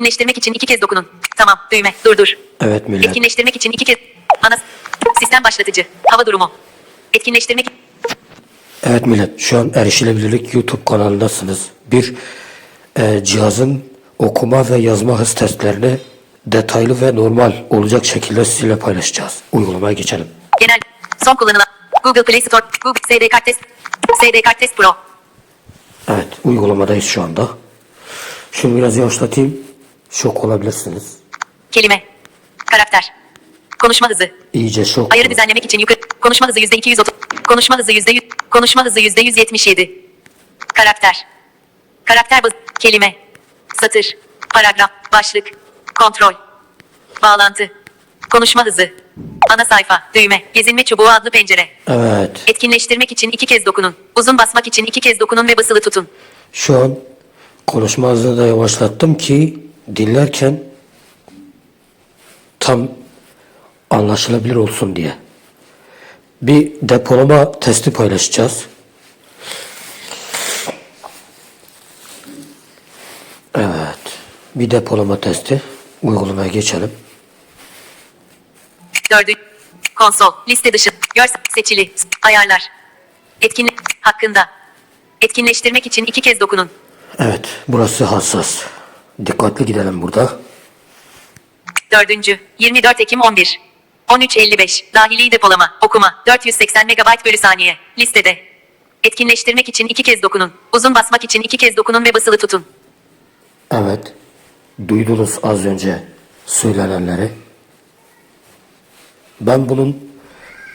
Etkinleştirmek için iki kez dokunun. Tamam. Düğme. Durdur. Evet millet. Etkinleştirmek için iki kez. Ana. Sistem başlatıcı. Hava durumu. Etkinleştirmek. Evet millet şu an erişilebilirlik YouTube kanalındasınız. Bir e, cihazın okuma ve yazma hız testlerini detaylı ve normal olacak şekilde sizinle paylaşacağız. Uygulamaya geçelim. Genel. Son kullanılan. Google Play Store. Google SD kart test. SD kart test Pro. Evet uygulamadayız şu anda. Şunu biraz yavaşlatayım. Şok olabilirsiniz. Kelime. Karakter. Konuşma hızı. İyice şok. Ayarı düzenlemek için yukarı. Konuşma hızı yüzde 230. Konuşma hızı yüzde 100. Konuşma hızı yüzde 177. Karakter. Karakter baz. Kelime. Satır. Paragraf. Başlık. Kontrol. Bağlantı. Konuşma hızı. Ana sayfa. Düğme. Gezinme çubuğu adlı pencere. Evet. Etkinleştirmek için iki kez dokunun. Uzun basmak için iki kez dokunun ve basılı tutun. Şu an konuşma hızını da yavaşlattım ki dinlerken tam anlaşılabilir olsun diye. Bir depolama testi paylaşacağız. Evet. Bir depolama testi. Uygulamaya geçelim. Dördüncü. Konsol. Liste dışı. Görsel. Seçili. Ayarlar. Etkinlik. Hakkında. Etkinleştirmek için iki kez dokunun. Evet. Burası hassas. Dikkatli gidelim burada. Dördüncü. 24 Ekim 11. 13.55. Dahili depolama. Okuma. 480 MB bölü saniye. Listede. Etkinleştirmek için iki kez dokunun. Uzun basmak için iki kez dokunun ve basılı tutun. Evet. Duydunuz az önce söylenenleri. Ben bunun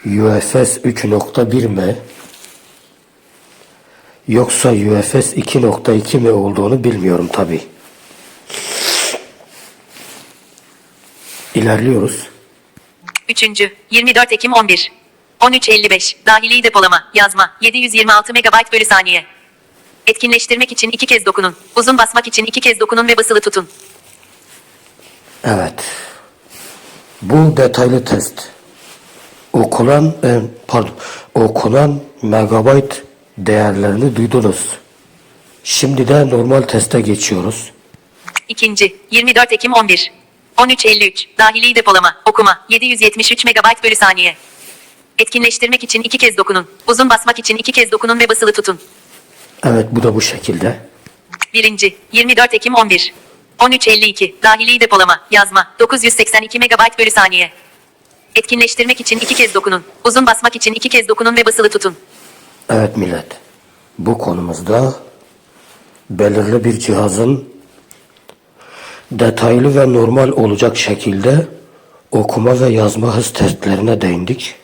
UFS 3.1 mi yoksa UFS 2.2 mi olduğunu bilmiyorum tabi. İlerliyoruz. Üçüncü. 24 Ekim 11. 13.55. Dahili depolama. Yazma. 726 MB bölü saniye. Etkinleştirmek için iki kez dokunun. Uzun basmak için iki kez dokunun ve basılı tutun. Evet. Bu detaylı test. Okunan, e, pardon, okunan megabayt değerlerini duydunuz. Şimdi de normal teste geçiyoruz. İkinci. 24 Ekim 11. 13.53. Dahili depolama. Okuma. 773 MB bölü saniye. Etkinleştirmek için iki kez dokunun. Uzun basmak için iki kez dokunun ve basılı tutun. Evet bu da bu şekilde. Birinci. 24 Ekim 11. 13.52. Dahili depolama. Yazma. 982 MB bölü saniye. Etkinleştirmek için iki kez dokunun. Uzun basmak için iki kez dokunun ve basılı tutun. Evet millet. Bu konumuzda belirli bir cihazın detaylı ve normal olacak şekilde okuma ve yazma hız testlerine değindik.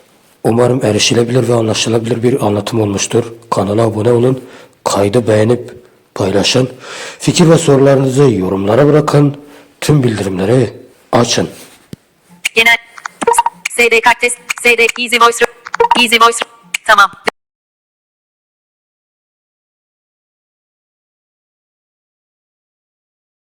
Umarım erişilebilir ve anlaşılabilir bir anlatım olmuştur. Kanala abone olun, kaydı beğenip paylaşın. Fikir ve sorularınızı yorumlara bırakın. Tüm bildirimleri açın. Genel. SD kart test. SD Easy Voice. Easy Voice. Tamam.